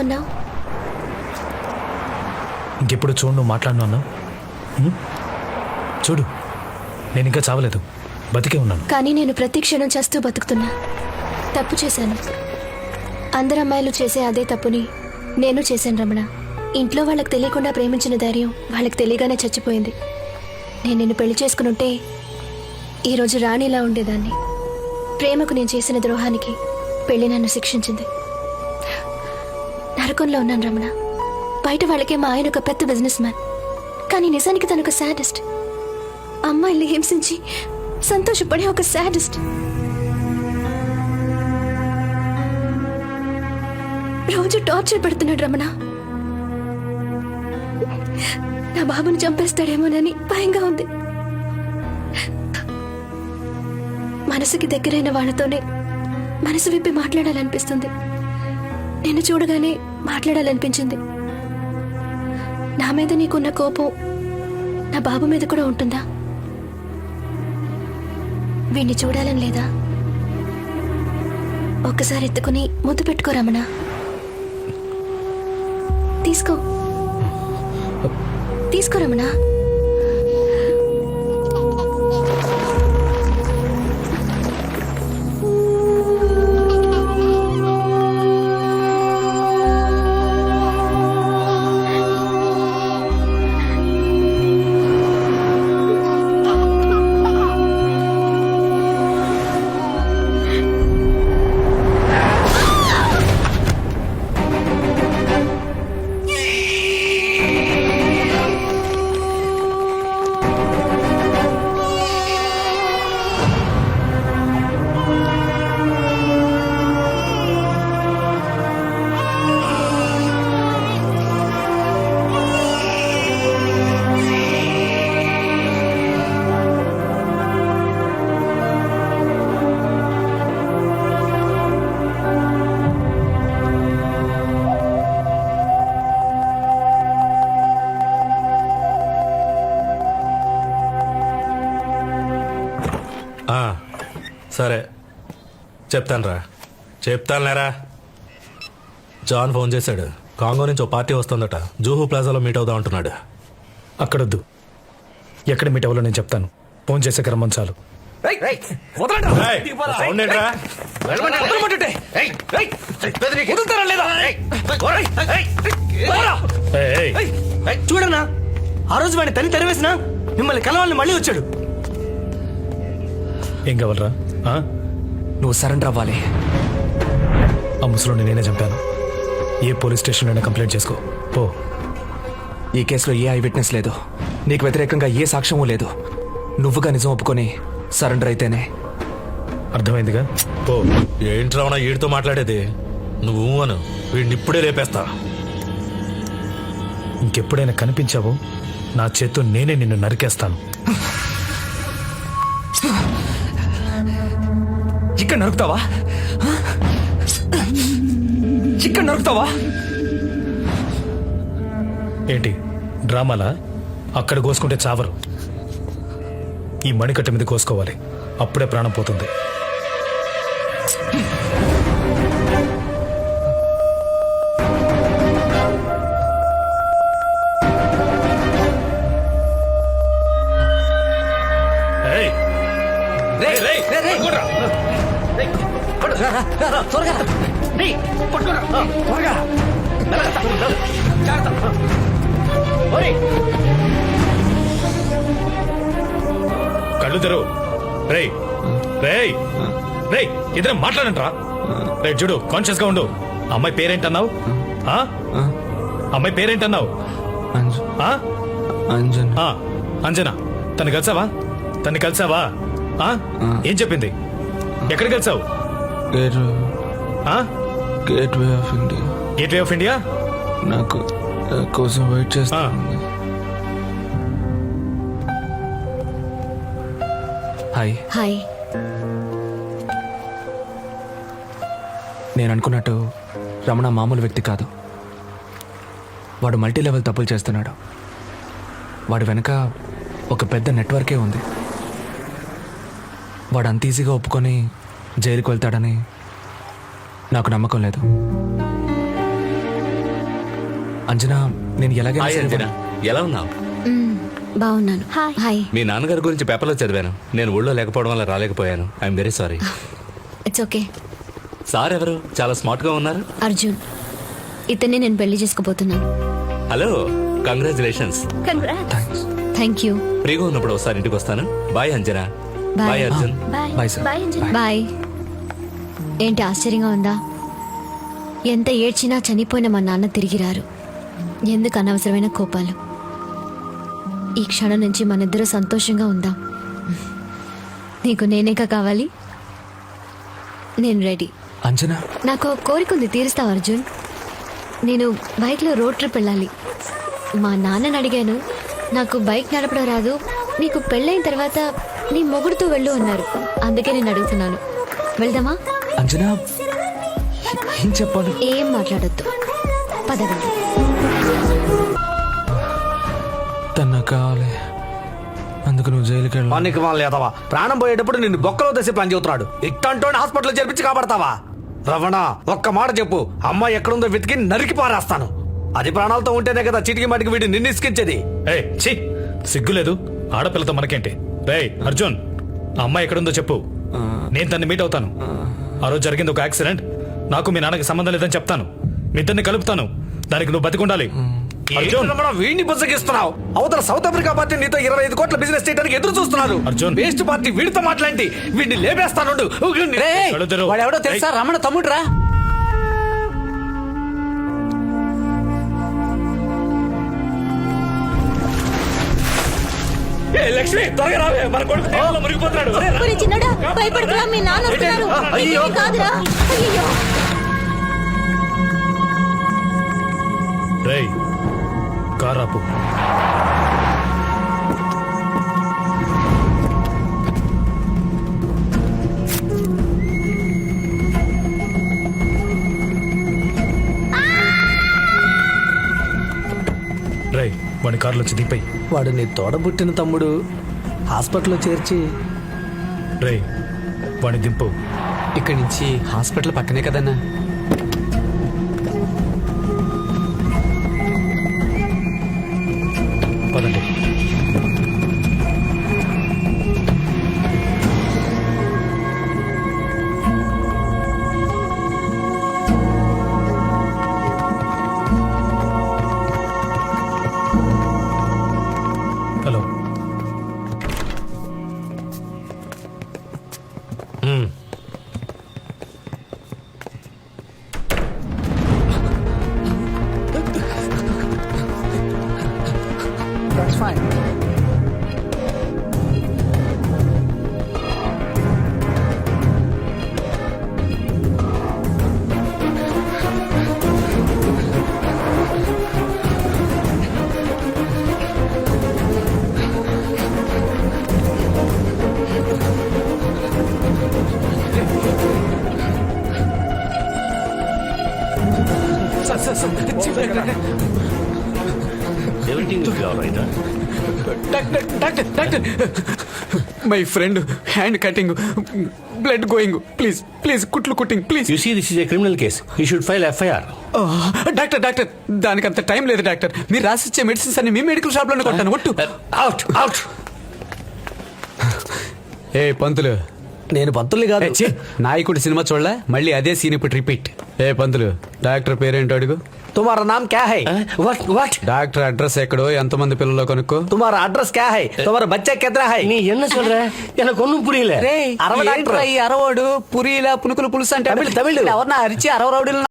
ఉన్నావు ఇంకెప్పుడు చూడు నువ్వు మాట్లాడను? చూడు నేను ఇంకా చావలేదు. బతికే ఉన్నాను. కానీ నేను ప్రతి క్షణం చేస్తూ బతుకుతున్నా. తప్పు చేశాను. అందరు అమ్మాయిలు చేసే అదే తప్పుని నేను చేశాను రమణ. ఇంట్లో వాళ్ళకి తెలియకుండా ప్రేమించిన ధైర్యం వాళ్ళకి తెలియగానే చచ్చిపోయింది. నేను నిన్ను పెళ్ళి చేసుకునుంటే ఈరోజు రాణిలా ఉండేదాన్ని. ప్రేమకు నేను చేసిన ద్రోహానికి పెళ్ళి నన్ను శిక్షించింది. నరకంలో ఉన్నాను రమణ. బయట వాళ్ళకే మా ఆయన ఒక పెద్ద బిజినెస్ మ్యాన్ కానీ నిజానికి తను ఒక సాడెస్ట్ అమ్మాయిల్ని హింసించి సంతోషపడే ఒక సాడెస్ట్ రోజు టార్చర్ పెడుతున్నాడు రమణ. నా బాబుని చంపేస్తాడేమోనని భయంగా ఉంది. మనసుకి దగ్గరైన వాళ్ళతోనే మనసు విప్పి మాట్లాడాలనిపిస్తుంది. నిన్ను చూడగానే మాట్లాడాలనిపించింది. నా మీద నీకున్న కోపం నా బాబు మీద కూడా ఉంటుందా? వీణ్ణి చూడాలని లేదా? ఒక్కసారి ఎత్తుకుని ముద్దు పెట్టుకో రమణ. తీసుకో. తీసుకో సరే చెప్తానురా చెప్తానులేరా జాన్ ఫోన్ చేశాడు కాంగో నుంచి ఓ పార్టీ వస్తుందట జూహు ప్లాజాలో మీట్ అవుదాం అంటున్నాడు అక్కడొద్దు ఎక్కడ మీట్ అవ్వాలో నేను చెప్తాను ఫోన్ చేసే క్రమం చాలు ఏయ్, సౌండ్ ఏంట్రా? ఏయ్, ఏయ్, చూడన్నా ఆ రోజు వాడిని తని తరివేసిన మిమ్మల్ని కలవాలని మళ్ళీ వచ్చాడు ఏం కావాలరా? నువ్వు సరెండర్ అవ్వాలి. ఆ ముసలోని నేనే చంపాను. ఏ పోలీస్ స్టేషన్లోనే కంప్లైంట్ చేసుకో. పో. ఈ కేసులో ఏ ఐ విట్నెస్ లేదు. నీకు వ్యతిరేకంగా ఏ సాక్ష్యమూ లేదు. నువ్వుగా నిజం ఒప్పుకొని సరెండర్ అయితేనే. అర్థమైందిగా? పో. ఏంట్రా ఉన్నా వీడితో మాట్లాడేది? నువ్వు అను. వీడిని ఇప్పుడే లేపేస్తా. ఇంకెప్పుడైనా కనిపించావో నా చేత్తో నేనే నిన్ను నరికేస్తాను. ఇక్కడ నరుకుతావా? ఇక్కడ నరుకుతావా? ఏంటి డ్రామాలా? అక్కడ కోసుకుంటే చావరు. ఈ మణికట్ట మీద కోసుకోవాలి. అప్పుడే ప్రాణం పోతుంది. కళ్ళు తెరువు రేయ్ రేయ్ రేయ్ ఇద్దరం మాట్లాడంట్రా. రే చూడు కాన్షియస్గా ఉండు. అమ్మాయి పేరేంటన్నావు? ఆ? అమ్మాయి పేరేంటన్నావు? ఆ? అంజన్. ఆ, అంజనా. తను కలిసావా? తను కలిసావా? ఆ? ఏం చెప్పింది? ఎక్కడ కలిసావు? గేట్ ఆ? Gateway of India gateway of India నాకు కోసం వెయిట్ చేస్తుంది హాయ్ హాయ్ నేను అనుకున్నట్టు రమణ మామూలు వ్యక్తి కాదు. వాడు మల్టీ లెవెల్ తప్పులు చేస్తున్నాడు. వాడి వెనక ఒక పెద్ద నెట్వర్కే ఉంది. వాడు అంత ఈజీగా ఒప్పుకొని జైలుకు వెళ్తాడని నాకు నమ్మకం లేదు. అంజనా నేను హాయ్ సరే అంజనా. ఎలా ఉన్నావు? బాగున్నాను. హాయ్. హాయ్. మీ నాన్నగారి గురించి పేపర్లో చదివాను. నేను ఊళ్ళో లేకపోవడం వల్ల రాలేకపోయాను. I'm very sorry it's okay sir ఎవరు చాలా స్మార్ట్గా ఉన్నారు. అర్జున్ ఇతన్ని నేను పెళ్ళి చేసుకోబోతున్నాను. Hello congratulations thanks thank you ఫ్రీగా ఉన్నప్పుడు ఒకసారి ఇంటికి వస్తాను. Bye Anjana. Bye Arjun bye sir bye ఏంటి ఆశ్చర్యంగా ఉందా? ఎంత ఏడ్చినా చనిపోయిన మా నాన్న తిరిగి రారు ఎందుకు అనవసరమైన కోపాలు? ఈ క్షణం నుంచి మనిద్దరూ సంతోషంగా ఉందాం. నీకు నేనేక కావాలి? నేను రెడీ. అంజనా నాకు ఒక కోరిక ఉంది తీరుస్తావు అర్జున్. నేను బైక్లో రోడ్ ట్రిప్ వెళ్ళాలి. మా నాన్నని అడిగాను నాకు బైక్ నడపడం రాదు నీకు పెళ్ళైన తర్వాత నీ మొగుడుతో వెళ్ళు అన్నారు. అందుకే నేను అడుగుతున్నాను. వెళ్దామా? అంజనా ఏం చెప్పాలి? ఏం మాట్లాడొద్దు. పదగండి తన కావాలి అందుకు నువ్వు జైలుకి వెళ్ళాలి. పనికి వాళ్ళ లేదవా ప్రాణం పోయేటప్పుడు నిన్ను బొక్కలో తెసి పని చెబుతున్నాడు ఇట్టంటోని హాస్పిటల్ చేర్పించి కాపాడతావా? రవణ ఒక్క మాట చెప్పు. అమ్మాయి ఎక్కడుందో వెతికి నరికి పారేస్తాను. అది ప్రాణాలతో ఉంటేనే కదా చిటికి మటికి వీడి నిన్ను ఇసుకించేది. ఏ ఛీ సిగ్గులేదు. ఆడపిల్లతో మనకేంటి? రేయ్ అర్జున్ ఆ అమ్మాయి ఎక్కడుందో చెప్పు. నేను తన్ని మీట్ అవుతాను. ఆ. రోజు జరిగింది ఒక యాక్సిడెంట్. నాకు మీ నాన్నకి సంబంధం లేదని చెప్తాను. మీ ఇద్దరిని కలుపుతాను. దానికి నువ్వు బతికుండాలి. అర్జున్. రమణ వీడిని పుస్తకిస్తున్నావు అవతల సౌత్ ఆఫ్రికా పార్టీ నీతో ఇరవై ఐదు కోట్ల బిజినెస్ చేయడానికి ఎదురు చూస్తున్నారు. అర్జున్. వేస్ట్ పార్టీ వీడితో మాట్లాడి వీడిని లేపేస్తానుండు. కళ్ళు తెరువు. వాడెవడో తెలుసా. రమణ తమ్ముడురా. ఏ, లక్ష్మి త్వరగా రావే మన కొడుకు నీళ్ళలో మునిగిపోతున్నాడు. చిన్నడా భయపడకురా మీ నాన్న వస్తున్నారు అయ్యో. ఇది కాదురా. అయ్యో రేయ్ కారాపు కారులో వచ్చి దింపై వాడు నీ తోడబుట్టిన తమ్ముడు హాస్పిటల్లో చేర్చి. రేయ్ వాడిని దింపు. ఇక్కడి నుంచి హాస్పిటల్ పక్కనే కదన్నా. పదండి. fine. Sir sir sir doctor doctor doctor. My friend hand cutting blood going please please కుట్లు cutting please You see, this is a criminal case. You should file FIR. Doctor doctor. దానికి అంత time లేదు doctor. మీరు రాసిచ్చే medicines అన్ని మీ medical షాప్లోనే కొంటాను ఒట్టు. Out, out. ఏ పంతులు. నేను పంతుల్ని కాదు ఏ, ఛీ, నాయకుడి సినిమా చూడలే మళ్ళీ అదే సీన్ ఇప్పుడు రిపీట్ ఏ పంతులు డాక్టర్ పేరేంటో అడుగు తుమారా నామ్ క్యా high Huh? What? What? Doctor address ఎక్కడో ఎంతమంది పిల్లలు కనుక్కో तुम्हारा एड्रेस क्या है तुम्हारा बच्चा कितना है நீ என்ன சொல்ற எனக்கு ஒண்ணும் புரியல అరవ డాక్టర్ అరవడు పురిలా పునుకులు పులుసు అంటే తమిళ్, తమిళ్. ఎవరన్నా అరిచి అరవ రౌడీలు